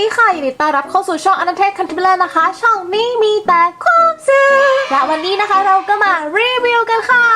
ดีค่ะยินดีต้อนรับเข้าสู่ช่องอนันเทศคันทิเบลนะคะ ช่องนี้มีแต่ความสุขและวันนี้นะคะเราก็มารีวิวกันค่ะ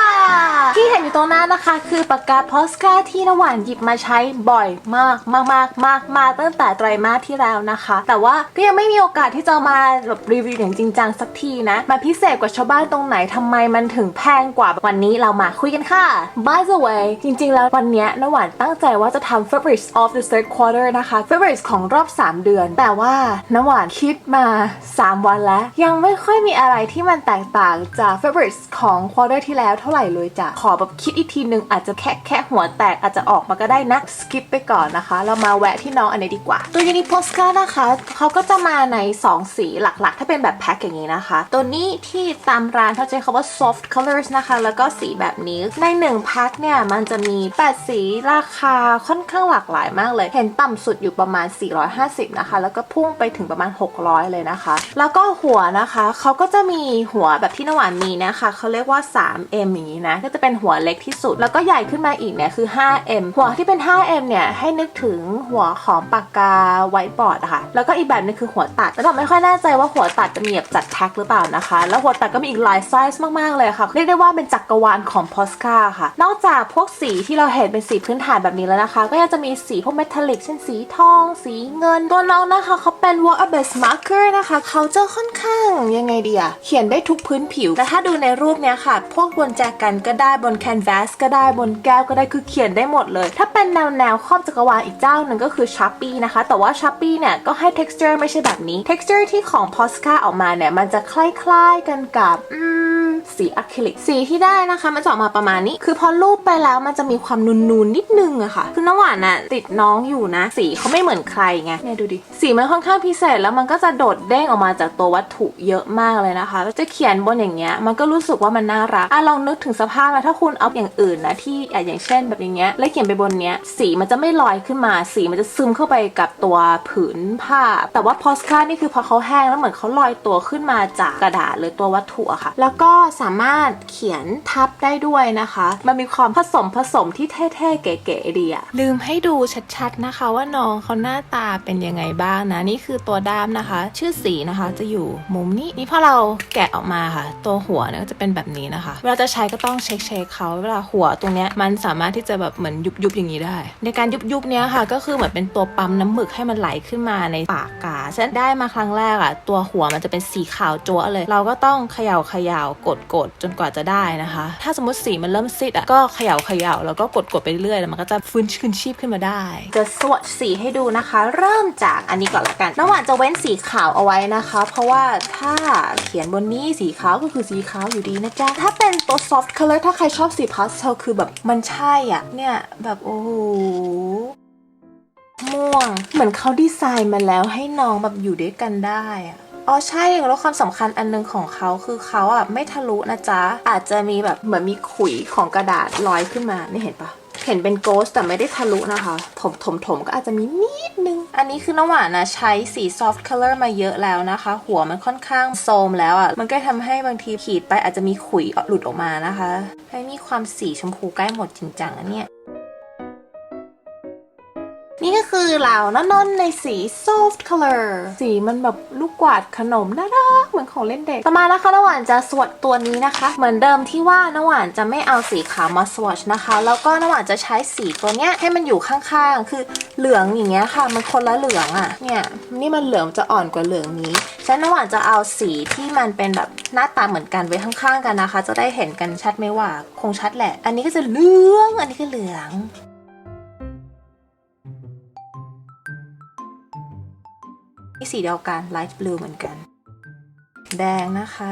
ที่เห็นอยู่ตรงหน้านะคะ คือปากกาโพสกาที่นหวานหยิบมาใช้บ่อยมากมากมากมากมาตั้งแต่ไตรมาสที่แล้วนะคะ แต่ว่าก็ยังไม่มีโอกาสที่จะมาแบบรีวิวอย่างจริงจังสักทีนะมาพิเศษกว่าชาวบ้านตรงไหนทำไมมันถึงแพงกว่าวันนี้เรามาคุยกันค่ะ By the way จริง ๆ แล้ววันนี้นหวานตั้งใจว่าจะทำ favorites of the third quarter นะคะ favorites ของรอบ 3เดือน แต่ว่านหวานคิดมา 3 วันแล้ว ยังไม่ค่อยมีอะไรที่มันแตกต่างจาก f a v o r i t e ของ quarter ที่แล้วเท่าไหร่เลยจ้ะขอแบบคิดอีกทีนึงอาจจะแค่แค่หัวแตกอาจจะออกมาก็ได้นะ skip ไปก่อนนะคะ เรามาแวะที่น้องอันนี้ดีกว่า ตัวยูนิโพสก้านะคะเขาก็จะมาใน 2 สีหลักๆ ถ้าเป็นแบบแพ็คอย่างนี้นะคะ ตัวนี้ที่ตามร้านเขาใช้คำว่า soft colors นะคะ แล้วก็สีแบบนี้ใน1แพ็คเนี่ยมันจะมี 8 สีราคาค่อนข้างหลากหลายมากเลย เห็นต่ำสุดอยู่ประมาณ 450นะคะ แล้วก็พุ่งไปถึงประมาณ 600 เลยนะคะ แล้วก็หัวนะคะเขาก็จะมีหัวแบบที่นวานมีนะคะเขาเรียกว่า 3M อย่างนี้นะก็จะเป็นหัวเล็กที่สุด แล้วก็ใหญ่ขึ้นมาอีกเนี่ยคือ 5M หัวที่เป็น 5M เนี่ยให้นึกถึงหัวของปากกาไวบอร์ดอะค่ะแล้วก็อีกแบบนึงคือหัวตัดแล้วเราไม่ค่อยแน่ใจว่าหัวตัดจะมีแบบจัดแท็กหรือเปล่านะคะ แล้วหัวตัดก็มีอีกหลายไซส์มากๆเลยค่ะเรียกได้ว่าเป็นจักรวาลของพอสกาค่ะ นอกจากพวกสีที่เราเห็นเป็นสีพื้นฐานแบบนี้แล้วนะคะ ก็ยังจะมีสีพวกเมทัลลิกเช่นสีทอง สีเงินตัวน้องนะคะเขาเป็น water based marker นะคะเขาจะค่อนข้างยังไงดีอะเขียนได้ทุกพื้นผิว แต่ถ้าดูในรูปเนี้ยค่ะ พวกบนแจกันก็ได้บนแคนวาสก็ได้บนแก้วก็ได้คือเขียนได้หมดเลย ถ้าเป็นแนวแนวครอบจักรวาลอีกเจ้าหนึ่งก็คือ s h อ p e e นะคะ แต่ว่า s h อ p e e เนี่ยก็ให้ texture ไม่ใช่แบบนี้ texture ที่ของ Posca ออกมาเนี่ยมันจะคล้ายๆกันกับอืม สีอะคริลิกสีที่ได้นะคะมันจะออกมาประมาณนี้ คือพอรูปไปแล้วมันจะมีความนูนๆนนิดนึงอะค่ะ คือน้ำหวานอะติดน้องอยู่นะ สีเขาไม่เหมือนใครไงเนี่ยดูดิสีมันค่อนข้างพิเศษแล้วมันก็จะโดดเด้งออกมาจากตัววัตถุเยอะมากเลยนะคะแล้วจะเขียนบนอย่างเงี้ยมันก็รู้สึกว่ามันน่ารักอะลองนึกถึงสภาพนะถ้าคุณเอาอย่างอื่นนะที่อะอย่างเช่นแบบอย่างเงี้ยแล้วเขียนไปบนเนี้ยสีมันจะไม่ลอยขึ้นมา สีมันจะซึมเข้าไปกับตัวผืนผ้า แต่ว่าพอสคานี่คือพอเขาแห้งแล้วเหมือนเขาลอยตัวขึ้นมาจากกระดาษหรือตัววัตถุอะค่ะ แล้วก็สามารถเขียนทับได้ด้วยนะคะ มันมีความผสมผสมที่เท่ๆ เก๋ๆดีอะลืมให้ดูชัดๆนะคะว่าน้องเขาหน้าตาเป็นยังไงบ้างนะ นี่คือตัวด้ามนะคะ ชื่อสีนะคะจะอยู่มุมนี้นี่พอเราแกะออกมาค่ะ ตัวหัวเนี่ยก็จะเป็นแบบนี้นะคะ เวลาจะใช้ก็ต้องเช็คเช็คๆเขาเวลาหัวตรงเนี้ยมันสามารถที่จะแบบเหมือนยุบยุบๆอย่างนี้ได้ ในการยุบยุบๆเนี้ยค่ะ ก็คือเหมือนเป็นตัวปั๊มน้ำหมึกให้มันไหลขึ้นมาในปากกาฉันได้มาครั้งแรกอะตัวหัวมันจะเป็นสีขาวจั๊วเลย เราก็ต้องเขย่าเขย่ากดกดจนกว่าจะได้นะคะ ถ้าสมมติสีมันเริ่มซีดอะก็เขย่าเขย่าแล้วก็กดกดๆไปเรื่อยแล้วมันก็จะฟื้นคืนชีพขึ้นมาได้ จะสวดสีให้ดูนะคะ เริ่มจากอันนี้ก่อนละกันน้ำหวานจะเว้นสีขาวเอาไว้นะคะ เพราะว่าถ้าเขียนบนนี้สีขาวก็คือสีขาวอยู่ดีนะจ๊ะถ้าเป็นตัว soft color ถ้าใครชอบสีพาสเทลคือแบบมันใช่อะเนี่ยแบบโอ้โหม่วง เหมือนเขาดีไซน์มาแล้วให้น้องแบบอยู่ด้วยกันได้อะ อ๋อใช่แล้วความสำคัญอันหนึงของเขาคือเขาอะไม่ทะลุนะจ๊ะ อาจจะมีแบบเหมือนมีขุยของกระดาษลอยขึ้นมานี่เห็นปะเห็นเป็นโกสแต่ไม่ได้ทะลุนะคะ ถมถมถมก็อาจจะมีนิดนึง อันนี้คือน้ำหวานนะใช้สี soft color มาเยอะแล้วนะคะ หัวมันค่อนข้างโซมแล้วอะ่ะ มันก็ทำให้บางทีขีดไปอาจจะมีขุยหลุดออกมานะคะ ให้มีความสีชมพูใกล้หมดจริงจังอันเนี้ย นี่ก็คือเหล่าน้อนๆในสี soft color สีมันแบบลูกกวาดขนมน่ารักเหมือนของเล่นเด็ก ต่อมานะคะน้ำหวานจะสวดตัวนี้นะคะ เหมือนเดิมที่ว่าน้ำหวานจะไม่เอาสีขาวมาสวอชนะคะ แล้วก็น้ำหวานจะใช้สีตัวเนี้ยให้มันอยู่ข้างๆ คือเหลืองอย่างเงี้ยค่ะ มันคนละเหลืองอะ่ะ เนี่ยนี่มันเหลืองจะอ่อนกว่าเหลืองนี้ฉะนั้นน้ำหวานจะเอาสีที่มันเป็นแบบหน้าตาเหมือนกันไว้ข้างๆ กันนะคะ จะได้เห็นกันชัดไหมว่าคงชัดแหละ อันนี้ก็จะเหลือง อันนี้ก็เหลือง สีเดียวกัน light blue เหมือนกัน แดงนะคะ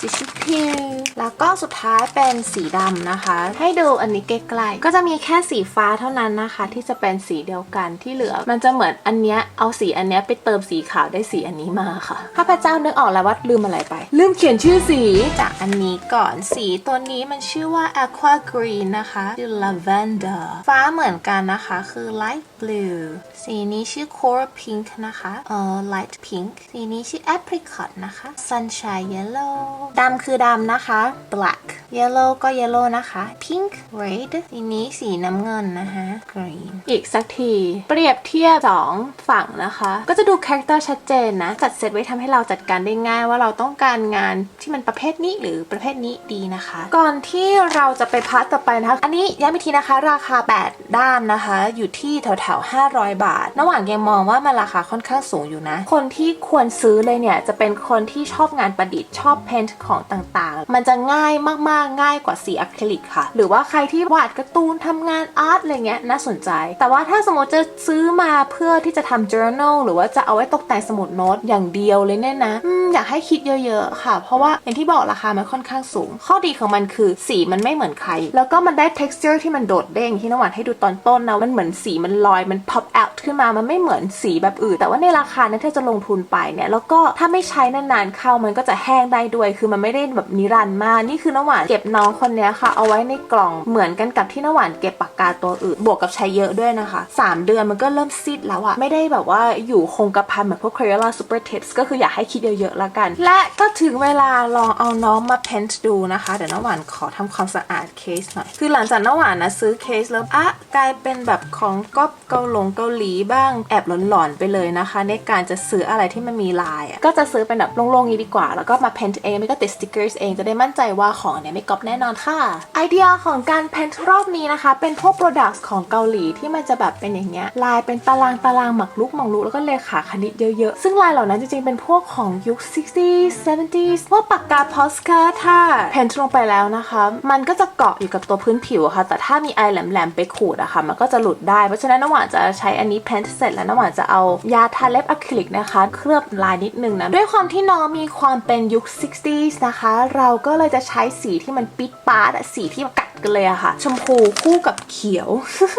สีชิพิวแล้วก็สุดท้ายเป็นสีดำนะคะ ให้ดูอันนี้ใกล้ๆก็จะมีแค่สีฟ้าเท่านั้นนะคะ ที่จะเป็นสีเดียวกันที่เหลือ มันจะเหมือนอันเนี้ยเอาสีอันเนี้ยไปเติมสีขาวได้สีอันนี้มาค่ะข้าพเจ้านึกออกแล้วว่าลืมอะไรไป ลืมเขียนชื่อสีจากอันนี้ก่อนสีตัวนี้มันชื่อว่า aqua green นะคะชื่อ lavender ฟ้าเหมือนกันนะคะ คือ light blue สีนี้ชื่อ coral pink นะคะเอ่อ light pink สีนี้ชื่อ apricot นะคะ sunshine yellow ดำคือดำนะคะ black yellow ก็ yellow นะคะ pink red ทีนี้สีน้ำเงินนะคะ green อีกสักที เปรียบเทียบสองฝั่งนะคะ ก็จะดูคาแรคเตอร์ชัดเจนนะ จัดเซตไว้ทำให้เราจัดการได้ง่ายว่าเราต้องการงานที่มันประเภทนี้หรือประเภทนี้ดีนะคะ ก่อนที่เราจะไปพาร์ทต่อไปนะคะ อันนี้ย้ำอีกทีนะคะ ราคา 8 ด้ามนะคะ อยู่ที่แถวๆ500 บาทระหว่างยังมองว่ามันราคาค่อนข้างสูงอยู่นะ คนที่ควรซื้อเลยเนี่ยจะเป็นคนที่ชอบงานประดิษฐ์ชอบเพนท์ของต่างๆ มันจะง่ายมากๆง่ายกว่าสีอะคริลิกค่ะ หรือว่าใครที่วาดการ์ตูนทำงานอาร์ตอะไรเงี้ยน่าสนใจ แต่ว่าถ้าสมมติจะซื้อมาเพื่อที่จะทำ journal หรือว่าจะเอาไว้ตกแต่งสมุดโน้ตอย่างเดียวเลยเนี่ยนะออยากให้คิดเยอะๆค่ะ เพราะว่าอย่างที่บอกราคามันค่อนข้างสูง ข้อดีของมันคือสีมันไม่เหมือนใคร แล้วก็มันได้ texture ที่มันโดดเด้งที่นวัดให้ดูตอนต้นนะมันเหมือนสีมันลอยมัน pop out ขึ้นมามันไม่เหมือนสีแบบอื่น แต่ว่าในราคานั้นถ้าจะลงทุนไปเนี่ยแล้วก็ถ้าไม่ใช้นานๆเข้ามันก็จะแห้งได้ด้วย คือมันไม่ได้แบบนิรันดร์มากนี่คือนหวานเก็บน้องคนนี้ค่ะ เอาไว้ในกล่องเหมือนกันกับที่นหวานเก็บปากกาตัวอื่น บวกกับใช้เยอะด้วยนะคะ 3 เดือนมันก็เริ่มซีดแล้วอะไม่ได้แบบว่าอยู่คงกระพันเหมือนพวก Crayola Super Tips ก็คืออยากให้คิดเยอะๆแล้วกัน และก็ถึงเวลาลองเอาน้องมาเพนท์ดูนะคะ เดี๋ยวนหวานขอทำความสะอาดเคสหน่อย คือหลังจากนหวานนะซื้อเคสแล้วอะกลายเป็นแบบของก๊อปเกาหลงเกาหลีบ้างแอบหลอนๆไปเลยนะคะ ในการจะซื้ออะไรที่มันมีลายก็จะซื้อเป็นแบบโล่งๆนี้ดีกว่า แล้วก็มาเพนท์เองไม่ก็ติดสติกเกอร์เองจะได้มั่นใจว่าของเนี่ยไม่ก๊อปแน่นอนค่ะ ไอเดียของการเพนท์รอบนี้นะคะ เป็นพวก Products ของเกาหลีที่มันจะแบบเป็นอย่างเงี้ยลายเป็นตารางตารางหมักลุกหมักลุกแล้วก็เลขาคณิตเยอะๆ ซึ่งลายเหล่านั้นจริงๆ เป็นพวกของยุค 60s 70s พวกปากกาพอสคาถ้าเพนท์ลงไปแล้วนะคะ มันก็จะเกาะอยู่กับตัวพื้นผิวะค่ะ แต่ถ้ามีไอแหลมๆไปขูดอะค่ะมันก็จะหลุดได้ เพราะฉะนั้นน้ำหวานจะใช้อันนี้เพนท์เสร็จแล้วน้ำหวานจะเอายาทาเล็บอะคริลิกนะคะ เคลือบลายนิดนึงนะด้วยความที่น้องมีความเป็นยุค 60s นะคะ เราก็เลยจะใช้สีทที่มันปิดปาร์ตอะสีที่กัดกันเลยอะค่ะ ชมพูคู่กับเขียว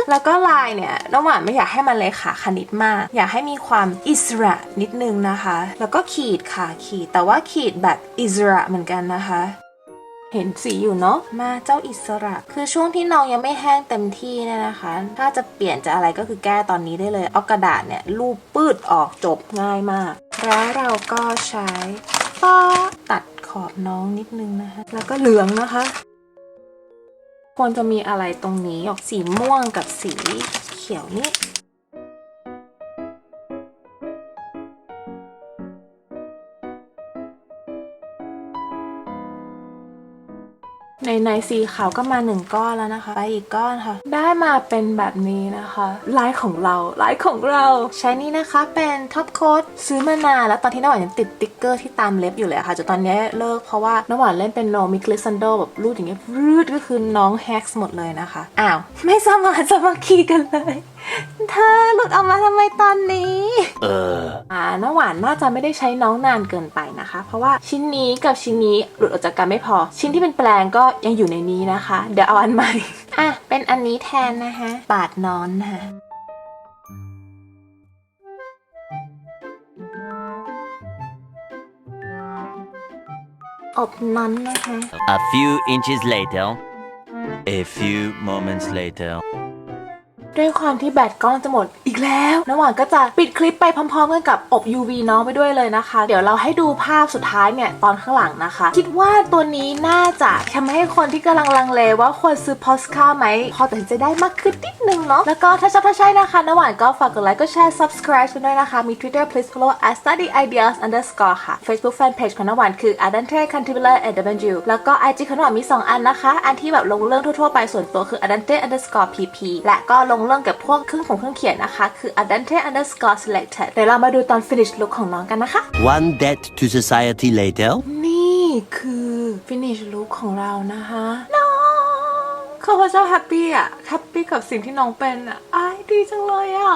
แล้วก็ลายเนี่ยน้ำหวานไม่อยากให้มันเลยขาคณิตมาก อยากให้มีความอิสระนิดนึงนะคะ แล้วก็ขีดค่ะขีด แต่ว่าขีดแบบอิสระเหมือนกันนะคะเห็นสีอยู่เนาะมาเจ้าอิสระ คือช่วงที่น้องยังไม่แห้งเต็มที่เนี่ยนะคะ ถ้าจะเปลี่ยนจะอะไรก็คือแก้ตอนนี้ได้เลย เอากระดาษเนี่ยรูปปืดออกจบง่ายมาก แล้วเราก็ใช้ฟ้าตัด อบน้องนิดนึงนะคะ แล้วก็เหลืองนะคะ ควรจะมีอะไรตรงนี้ออกสีม่วงกับสีเขียวนี่ ในในสีขาวก็มาหนึ่งก้อนแล้วนะคะ ไปอีกก้อนค่ะ ได้มาเป็นแบบนี้นะคะลายของเราลายของเรา ใช้นี่นะคะเป็นท็อปโค้ดซื้อมานานแล้วตอนที่น้ำหวานยังติดติ๊กเกอร์ที่ตามเล็บอยู่เลยค่ะจนตอนนี้เลิกเพราะว่าน้ำหวานเล่นเป็นโนมิคลิซันโดแบบรูดอย่างเงี้ยรูดก็คือน้องแฮกส์หมดเลยนะคะ อ้าว ไม่สามารถสามัคคีกันเลย เธอหลุดออกมาทำไมตอนนี้ Uh. อ่าน้ำหวานน่าจะไม่ได้ใช้น้องนานเกินไปนะคะ เพราะว่าชิ้นนี้กับชิ้นนี้หลุดออกจากกันไม่พอ ชิ้นที่เป็นแปลงก็ยังอยู่ในนี้นะคะ เดี๋ยวเอาอันใหม่ อะ เป็นอันนี้แทนนะคะปาดนอนนะคะอบนอนนะคะ A few inches later. A few moments later. ด้วยความที่แบตกล้องจะหมดอีกแล้วน้ำหวานก็จะปิดคลิปไปพร้อมๆกันกับอบ UV น้องไปด้วยเลยนะคะ เดี๋ยวเราให้ดูภาพสุดท้ายเนี่ยตอนข้างหลังนะคะ คิดว่าตัวนี้น่าจะทำให้คนที่กำลังลังเลว่าควรซื้อพอสคาไหม พอตัดสินใจได้มากขึ้นนิดนึงเนาะแล้วก็ถ้าชอบถ้าใช่นะคะน้ำหวานก็ฝากกดไลค์ก็แชร์ subscribe กันด้วยนะคะ มี Twitter please follow at study ideas underscore ค่ะ Facebook fanpage ของน้ำหวานคือ adante cantibular w แล้วก็ IG ของน้ำหวานมี 2 อันนะคะ อันที่แบบลงเรื่องทั่วๆไปส่วนตัวคือ adante underscore pp และก็ลงเรื่องเกี่ยวกับพวกเครื่องของเครื่องเขียนนะคะ คือ adante underscore selected เดี๋ยวเรามาดูตอน finish look ของน้องกันนะคะ One debt to society later. นี่คือ finish look ของเรานะคะน้องข้าพเจ้าแฮปปี้อะแฮปปี้กับสิ่งที่น้องเป็นอะอ้ายดีจังเลยอะ